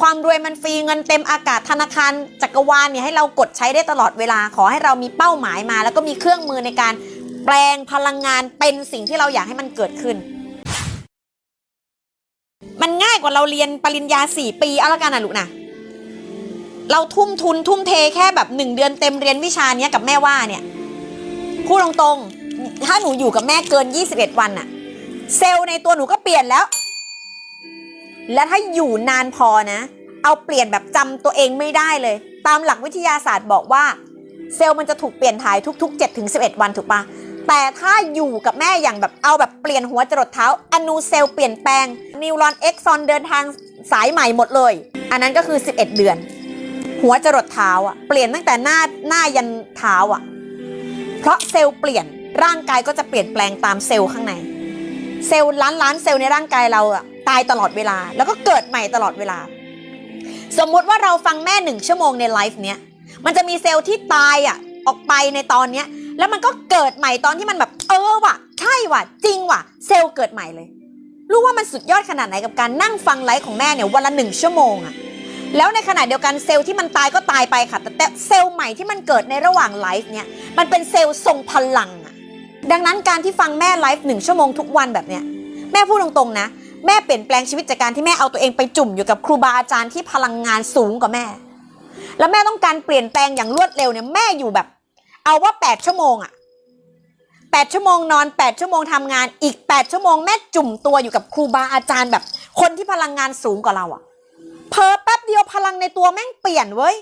ความรวยมันฟรีเงินเต็มอากาศธนาคารจักรวาลเนี่ยให้เรากดใช้ได้ตลอดเวลาขอให้เรามีเป้าหมายมา แล้วก็มีเครื่องมือในการแปลงพลังงานเป็นสิ่งที่เราอยากให้มันเกิดขึ้น มันง่ายกว่าเราเรียนปริญญาสี่ปีเอาละกันนะลูกนะเราทุ่มทุนทุ่มเทแค่แบบหนึ่งเดือนเต็มเรียนวิชาเนี้ยกับแม่ว่าเนี่ยพูดตรงๆ ถ้าหนูอยู่กับแม่เกิน 21 วันอะเซลล์ในตัวหนูก็เปลี่ยนแล้ว และถ้าอยู่นานพอนะ เอาเปลี่ยนแบบจำตัวเองไม่ได้เลย ตามหลักวิทยาศาสตร์บอกว่า เซลล์มันจะถูกเปลี่ยนถ่ายทุก ๆ 7-11 วันถูกปะแต่ถ้าอยู่กับแม่อย่างแบบเอาแบบเปลี่ยนหัวจรดเท้า อนูเซลล์เปลี่ยนแปลง นิวรอนเอ็กซอนเดินทางสายใหม่หมดเลย อันนั้นก็คือ 11 เดือน หัวจรดเท้าอะเปลี่ยนตั้งแต่หน้าหน้ายันเท้าอะ เพราะเซลล์เปลี่ยนร่างกายก็จะเปลี่ยนแปลงตามเซลล์ข้างใน เซลล์ล้านล้านเซลล์ในร่างกายเราอะ ตายตลอดเวลา แล้วก็เกิดใหม่ตลอดเวลา สมมุติว่าเราฟังแม่หนึ่งชั่วโมงในไลฟ์เนี้ยมันจะมีเซลล์ที่ตายอะออกไปในตอนเนี้ย แล้วมันก็เกิดใหม่ตอนที่มันแบบ เออว่ะใช่ว่ะ จริงว่ะ เซลล์เกิดใหม่เลย รู้ว่ามันสุดยอดขนาดไหนกับการนั่งฟังไลฟ์ของแม่เนี่ยวันละหนึ่งชั่วโมงอะแล้วในขณะเดียวกันเซลล์ที่มันตายก็ตายไปค่ะ แต่แต่เซลล์ใหม่ที่มันเกิดในระหว่างไลฟ์เนี่ยมันเป็นเซลล์ทรงพลังอะดังนั้นการที่ฟังแม่ไลฟ์หนึ่งชั่วโมงทุกวันแบบเนี้ยแม่พูดตรงๆนะ แม่เปลี่ยนแปลงชีวิตจากการที่แม่เอาตัวเองไปจุ่มอยู่กับครูบาอาจารย์ที่พลังงานสูงกว่าแม่ แล้วแม่ต้องการเปลี่ยนแปลงอย่างรวดเร็วเนี่ยแม่อยู่แบบ เอาว่า8ชั่วโมงอะ8ชั่วโมงนอน8ชั่วโมงทำงานอีก8ชั่วโมงแม่จุ่มตัวอยู่กับครูบาอาจารย์แบบ คนที่พลังงานสูงกว่าเราอะเพอแป๊บเดียวพลังในตัวแม่งเปลี่ยนเว้ย